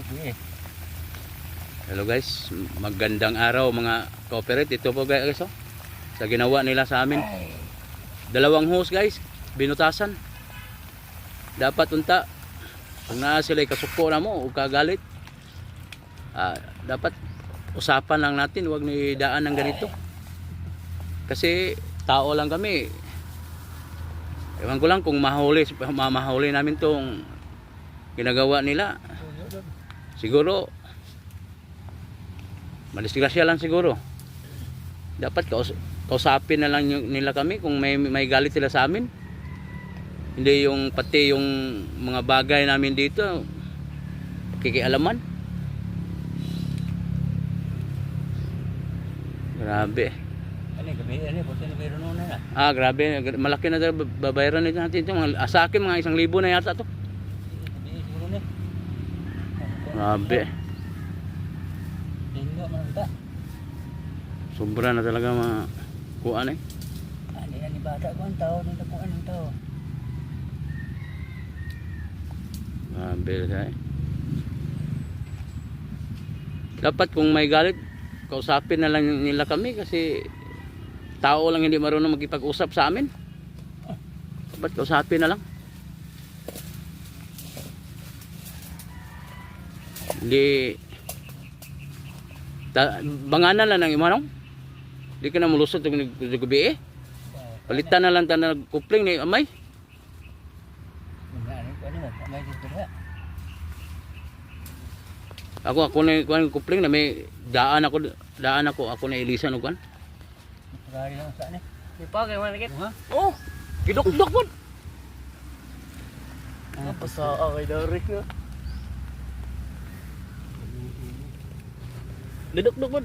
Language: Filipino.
eh. Hello guys, magandang araw mga cooperate. Ito po guys oh, sa ginawa nila sa amin. Dalawang hose guys, binutasan. Dapat unta, kung na sila kasuko na mo o kagalit, ah, dapat usapan lang natin, huwag ni daan ng ganito. Kasi tao lang kami. Ewan ko lang kung mahuli, mamahuli namin tong ginagawa nila. Siguro, Malisgrasya lang siguro. Dapat kaus kausapin na lang nila kami kung may may galit sila sa amin. Hindi yung pati yung mga bagay namin dito kikialaman. Grabe. Ano ano na. Ah, grabe. Malaki na babayaran nito natin ito. Mga, sa akin, mga isang libo na yata to. Grabe. Dingo man ta. Sobra na talaga mga kuan eh. Ani ani bata ko ang tao nito po anong tao. Grabe siya eh. Dapat kung may galit, kausapin na lang nila kami kasi tao lang hindi marunong magkipag-usap sa amin. Dapat kausapin na lang. Hindi ta, banganan lang ng imanong. Hindi ka na mulusot ng gabi eh. Palitan na lang ta na kupling ni amay. Ako ako na kuan kupling na may daan ako daan ako ako na ilisan og kuan. Gari lang sa ni. Di pa kay man. Ha? Oh, Gidok-dok pod. ano pa sa kay Derek na. Dudok-dok oh.